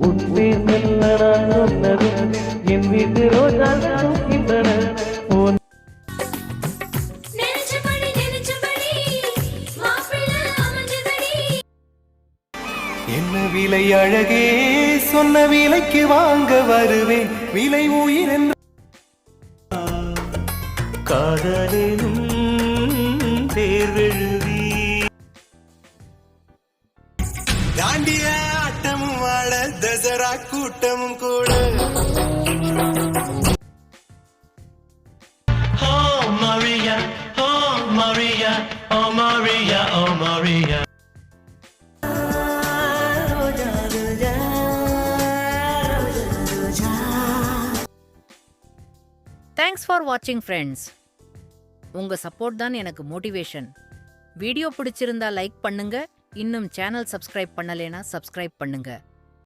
உன்னை மெல்ல நான் சொன்னதும் என் வீட்டு ரோஜாக்கள் தூக்கின்றன என்ன விலை அழகே? சொன்ன விலைக்கு வாங்க வருவேன். விலை உயிர் என்ற தேர்வெழுதி. தாண்டியா வாழ தசரா கூட்டமும் கூட Maria, oh Maria, oh Maria, oh Maria. Thanks for வாட்சிங் ஃப்ரெண்ட்ஸ் உங்க சப்போர்ட் தான் எனக்கு மோட்டிவேஷன் வீடியோ பிடிச்சிருந்தா லைக் பண்ணுங்க. இன்னும் சேனல் சப்ஸ்கிரைப் பண்ணலைனா சப்ஸ்கிரைப் பண்ணுங்க.